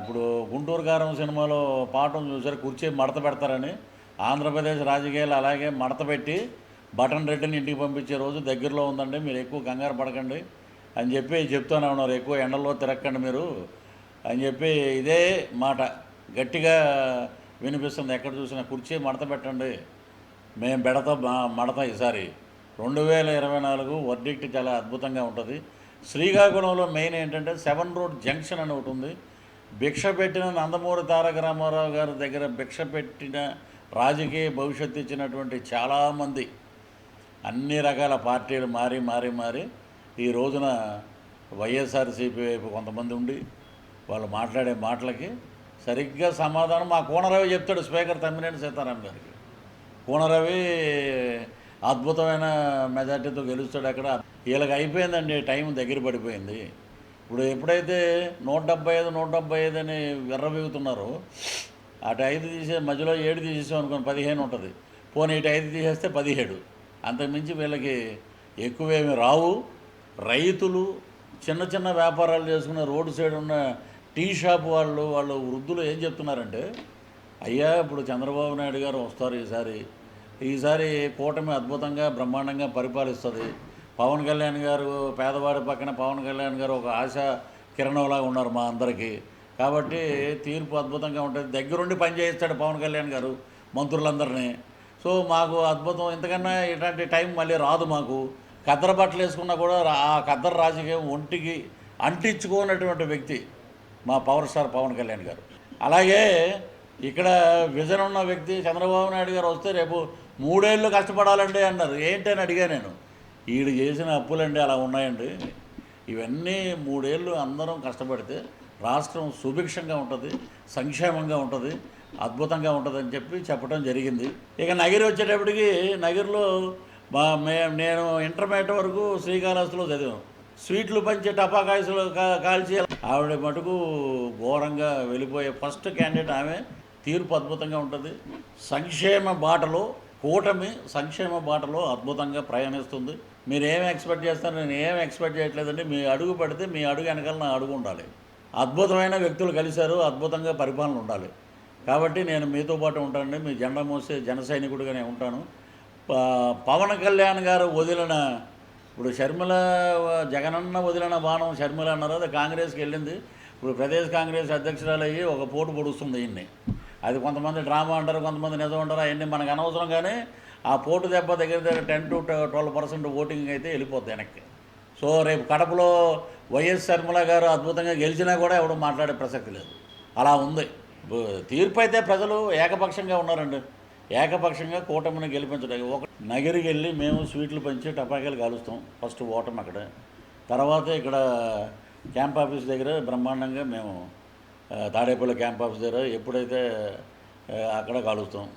ఇప్పుడు గుంటూరు కారం సినిమాలో పాటను చూసారు కుర్చీ మడత పెడతారని. ఆంధ్రప్రదేశ్ రాజకీయాలు అలాగే మడత పెట్టి బటన్ రెడ్డిని ఇంటికి పంపించే రోజు దగ్గరలో ఉందండి మీరు ఎక్కువ కంగారు పడకండి అని చెప్పి చెప్తూనే ఉన్నారు ఎక్కువ ఎండల్లో తిరగకండి మీరు అని చెప్పి ఇదే మాట. గట్టిగా వినిపిస్తుంది ఎక్కడ చూసినా కుర్చీ మడత పెట్టండి మేము బెడత మడత ఈసారి. రెండు వేల ఇరవై నాలుగు వర్డిక్ట్ చాలా అద్భుతంగా ఉంటుంది. శ్రీకాకుళంలో మెయిన్ ఏంటంటే సెవెన్ రోడ్ జంక్షన్ అని ఒకటి ఉంది. భిక్ష పెట్టిన నందమూరి తారక రామారావు గారి దగ్గర భిక్ష పెట్టిన రాజకీయ భవిష్యత్తు ఇచ్చినటువంటి చాలామంది అన్ని రకాల పార్టీలు మారి మారి మారి ఈ రోజున వైఎస్ఆర్సీపీ వైపు కొంతమంది ఉండి వాళ్ళు మాట్లాడే మాటలకి సరిగ్గా సమాధానం మా కోనరవి చెప్తాడు స్పీకర్ తమ్మినేని సీతారాం గారికి. కోనరవి అద్భుతమైన మెజార్టీతో గెలుస్తాడు అక్కడ. వీళ్ళకి అయిపోయిందండి టైం దగ్గర పడిపోయింది. ఇప్పుడు ఎప్పుడైతే నూట డెబ్బై ఐదు నూట డెబ్బై ఐదు అని విర్రబీగుతున్నారో అటు ఐదు తీసే మధ్యలో ఏడు తీసేసాం అనుకోని పదిహేను ఉంటుంది. పోనీ ఇటు ఐదు తీసేస్తే పదిహేడు. అంతకుమించి వీళ్ళకి ఎక్కువేమి రావు. రైతులు చిన్న చిన్న వ్యాపారాలు చేసుకునే రోడ్డు సైడ్ ఉన్న టీ షాప్ వాళ్ళు వాళ్ళు వృద్ధులు ఏం చెప్తున్నారంటే అయ్యా ఇప్పుడు చంద్రబాబు నాయుడు గారు వస్తారు ఈసారి. ఈసారి కూటమి అద్భుతంగా బ్రహ్మాండంగా పరిపాలిస్తుంది. పవన్ కళ్యాణ్ గారు పేదవాడి పక్కన పవన్ కళ్యాణ్ గారు ఒక ఆశ కిరణంలాగా ఉన్నారు మా అందరికీ. కాబట్టి తీర్పు అద్భుతంగా ఉంటుంది. దగ్గరుండి పనిచేయిస్తాడు పవన్ కళ్యాణ్ గారు మంత్రులందరినీ. సో మాకు అద్భుతం. ఇంతకన్నా ఇలాంటి టైం మళ్ళీ రాదు మాకు. కద్దర బట్టలు వేసుకున్నా కూడా ఆ కద్దర రాజకీయం ఒంటికి అంటించుకోనటువంటి వ్యక్తి మా పవర్ స్టార్ పవన్ కళ్యాణ్ గారు. అలాగే ఇక్కడ విజన్ ఉన్న వ్యక్తి చంద్రబాబు నాయుడు గారు వస్తే రేపు మూడేళ్ళు కష్టపడాలండి అన్నారు. ఏంటని అడిగా నేను. ఈడు చేసిన అప్పులండి అలా ఉన్నాయండి. ఇవన్నీ మూడేళ్ళు అందరం కష్టపడితే రాష్ట్రం సుభిక్షంగా ఉంటుంది సంక్షేమంగా ఉంటుంది అద్భుతంగా ఉంటుంది అని చెప్పి చెప్పడం జరిగింది. ఇక నగిరి వచ్చేటప్పటికి నగిరిలో మా మే నేను ఇంటర్మీడియట్ వరకు శ్రీకాళహస్తిలో చదివాను. స్వీట్లు పంచే టపాకాయసులు కాల్చి ఆవిడ మటుకు ఘోరంగా వెళ్ళిపోయే ఫస్ట్ క్యాండిడేట్ ఆమె. తీర్పు అద్భుతంగా ఉంటుంది. సంక్షేమ బాటలో కూటమి సంక్షేమ బాటలో అద్భుతంగా ప్రయాణిస్తుంది. మీరు ఏం ఎక్స్పెక్ట్ చేస్తారు? నేను ఏం ఎక్స్పెక్ట్ చేయట్లేదండి. మీ అడుగు పడితే మీ అడుగు వెనకాల నా అడుగు ఉండాలి. అద్భుతమైన వ్యక్తులు కలిశారు. అద్భుతంగా పరిపాలన ఉండాలి. కాబట్టి నేను మీతో పాటు ఉంటానండి. మీ జెండా మోసే జన సైనికుడిగానే ఉంటాను. ప- పవన్ కళ్యాణ్ గారు వదిలిన ఇప్పుడు షర్మిల జగనన్న వదిలిన బాణం షర్మిల అన్నారు అది కాంగ్రెస్కి వెళ్ళింది. ఇప్పుడు ప్రదేశ్ కాంగ్రెస్ అధ్యక్షురాలు అయ్యి ఒక పోటు పొడుస్తుంది ఈయన్ని. అది కొంతమంది డ్రామా అంటారు కొంతమంది నిజం అంటారు అవన్నీ మనకు అనవసరం కానీ ఆ పోటు దెబ్బ దగ్గర దగ్గర ten to twelve percent voting అయితే వెళ్ళిపోద్ది వెనక్కి. సో రేపు కడపలో వైఎస్ శర్మల గారు అద్భుతంగా గెలిచినా కూడా ఎవడో మాట్లాడే ప్రసక్తి లేదు. అలా ఉంది. తీర్పు అయితే ప్రజలు ఏకపక్షంగా ఉన్నారండి. ఏకపక్షంగా కూటమిని గెలిపించడానికి ఒక నగిరికి వెళ్ళి మేము స్వీట్లు పంచి టపాకాయలు కాలుస్తాం. ఫస్ట్ ఓటమి అక్కడ. తర్వాత ఇక్కడ క్యాంప్ ఆఫీస్ దగ్గర బ్రహ్మాండంగా మేము తాడేపల్లి క్యాంప్ ఆఫీస్ దగ్గర ఎప్పుడైతే అక్కడ కలుస్తాం.